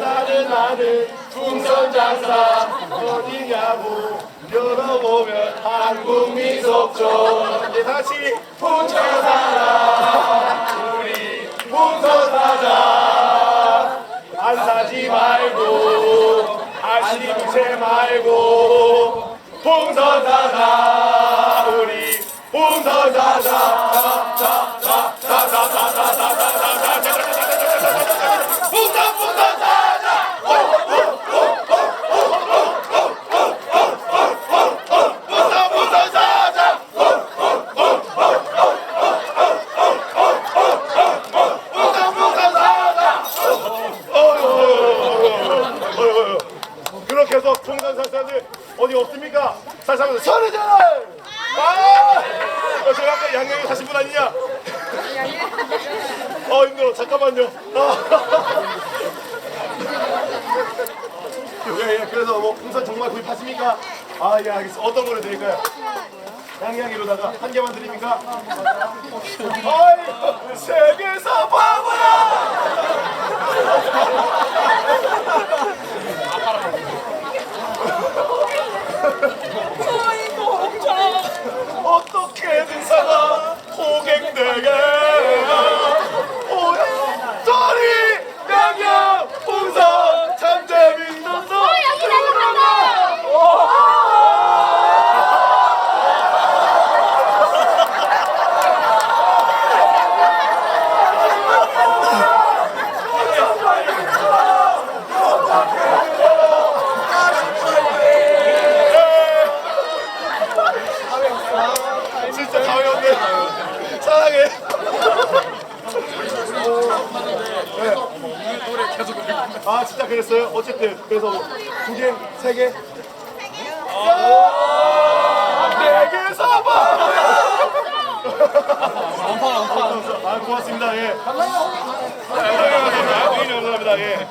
나는 나는 풍선 장사 어디냐고 열어보면 한국 미소촌 이제 다시 풍선 사자 우리 풍선 사자 안 사지 말고 아심채 말고 풍선 사자 우리 풍선 사자 풍선 풍선 사자 풍선 풍선 사자 풍선 풍선 사자 어휴, 그렇게 풍선 살사들 어디 없습니까? 살사하면서 소리잖아! 아! 어, 제가 아까 양양에 사신 분 아니냐? 어 힘들어 잠깐만요 아. 예, 예, 그래서 뭐 풍선 정말 구입하십니까? 아, 예, 알겠습니다. 어떤 거를 드릴까요? 양양이로다가 한 개만 드립니까? 세계에서 바보야! 어떻게든 살아 호갱되게 오리 양양 풍선 참 재밌는데 여기 내려간다. 가위없네 사랑해 네. 아 진짜 그랬어요? 어쨌든 그래서 두 개, 세 개? 네개 사봐! 아 고맙습니다 예. 아, 굉장히 감사합니다 예.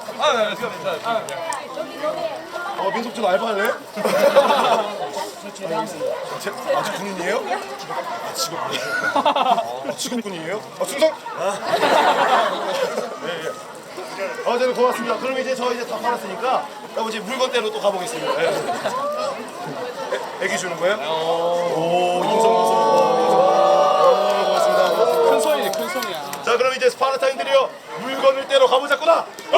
어 민속촌 알바네? 제, 아직 군인이에요? 아, 직업군이에요? 아, 직업군이에요? 아, 충성? 네, 예. 어제는 고맙습니다. 그럼 이제 저 이제 다 팔았으니까 이제 물건대로 또 가보겠습니다. 예. 애, 애기 주는 거예요? 오, 인성무서. 어, 고맙습니다. 고맙습니다. 큰 손이지 큰 손이야 자, 그럼 이제 스파르타인들이요 물건을 떼러 가보자꾸나. 어!